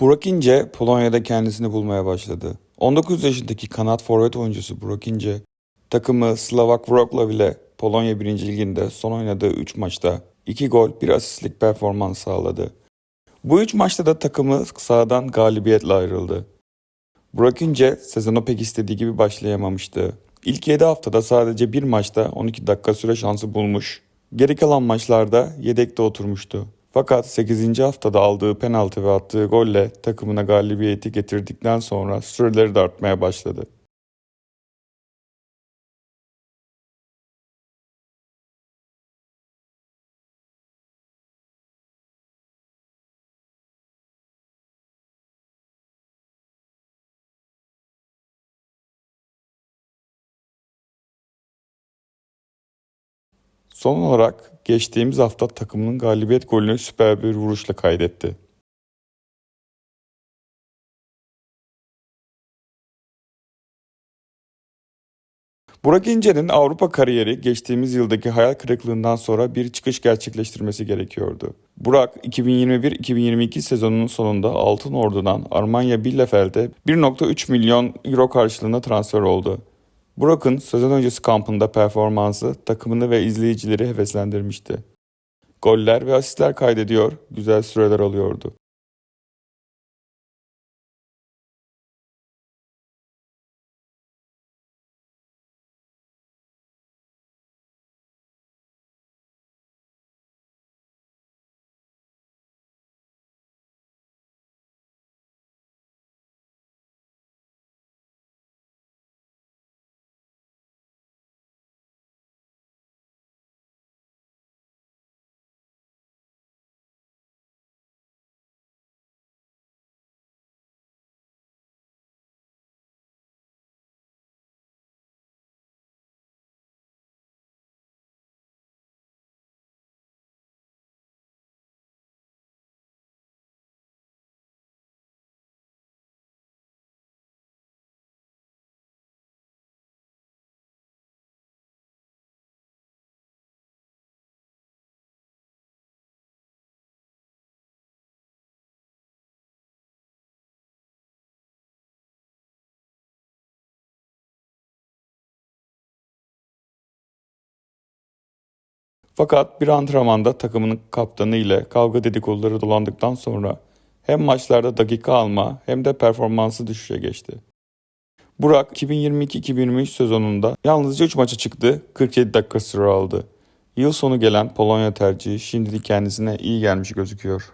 Burak İnce Polonya'da kendisini bulmaya başladı. 19 yaşındaki kanat forvet oyuncusu Burak İnce takımı Slovak Wrocław ile Polonya 1. Ligi'nde son oynadığı 3 maçta 2 gol 1 asistlik performans sağladı. Bu 3 maçta da takımı sahadan galibiyetle ayrıldı. Burak İnce sezona pek istediği gibi başlayamamıştı. İlk 7 haftada sadece bir maçta 12 dakika süre şansı bulmuş. Geri kalan maçlarda yedekte oturmuştu. Fakat 8. haftada aldığı penaltı ve attığı golle takımına galibiyeti getirdikten sonra süreleri de artmaya başladı. Son olarak geçtiğimiz hafta takımının galibiyet golünü süper bir vuruşla kaydetti. Burak İnce'nin Avrupa kariyeri geçtiğimiz yıldaki hayal kırıklığından sonra bir çıkış gerçekleştirmesi gerekiyordu. Burak 2021-2022 sezonunun sonunda Altın Ordu'dan Armanya Bielefeld'e 1.3 milyon euro karşılığında transfer oldu. Burak'ın sezon öncesi kampında performansı takımını ve izleyicileri heveslendirmişti. Goller ve asistler kaydediyor, güzel süreler alıyordu. Fakat bir antrenmanda takımının kaptanı ile kavga dedikoduları dolandıktan sonra hem maçlarda dakika alma hem de performansı düşüşe geçti. Burak 2022-2023 sezonunda yalnızca 3 maça çıktı, 47 dakika süre aldı. Yıl sonu gelen Polonya tercihi şimdilik kendisine iyi gelmiş gözüküyor.